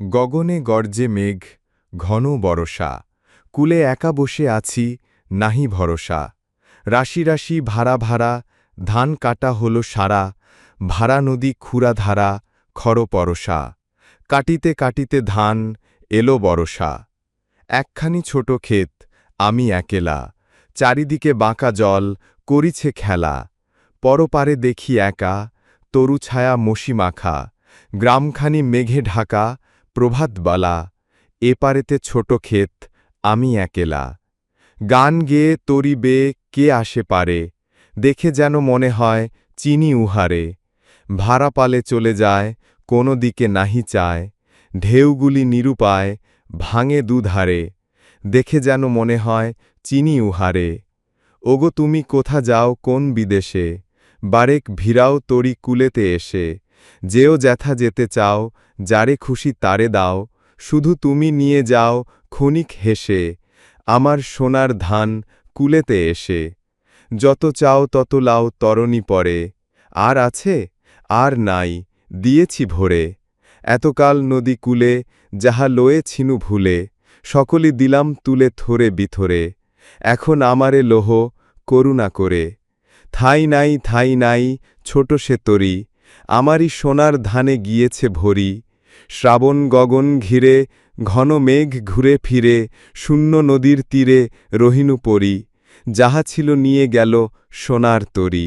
গগনে গর্জে মেঘ, ঘন বরষা, কুলে একা বসে আছি, নাহি ভরসা। রাশি রাশি ভাড়া ভাড়া, ধান কাটা হলো সারা, ভাড়া নদী খুরা ধারা খর পরশা কাটিতে কাটিতে ধান, এলো বরষা একখানি ছোট ক্ষেত, আমি একেলা। চারিদিকে বাঁকা জল, করিছে খেলা। পরপারে দেখি একা, তরু ছায়া মশি মাখা গ্রামখানি মেঘে ঢাকা প্রভাতবালা এপারেতে ছোট ক্ষেত, আমি একেলা। গান গেয়ে তরি বেয়ে কে আসে পারে, দেখে যেন মনে হয় চিনি উহারে। ভাড়া পালে চলে যায়, কোনো দিকে নাহি চায়, ঢেউগুলি নিরুপায়, ভাঙে দুধারে, দেখে যেন মনে হয় চিনি উহারে। ওগো তুমি কোথা যাও, কোন বিদেশে? বারেক ভিড়াও তরি কুলেতে এসে যেও জ্যাথা যেতে চাও, যারে খুশি তারে দাও, শুধু তুমি নিয়ে যাও, ক্ষণিক হেসে, আমার সোনার ধান কুলেতে এসে। যত চাও তত লাও, তরণী পরে, আর আছে, আর নাই, দিয়েছি ভরে। এতকাল নদী কুলে, যাহা লয়ে ছিনু ভুলে, সকলি দিলাম তুলে থরে বিথরে। এখন আমারে লোহ, করুণা করে। থাই নাই থাই নাই, ছোট সে তরি আমারই সোনার ধানে গিয়েছে ভরি, শ্রাবণ গগন ঘিরে, ঘন মেঘ ঘুরে ফিরে, শূন্য নদীর তীরে রহিনু পরি, যাহা ছিল নিয়ে গেল সোনার তরী।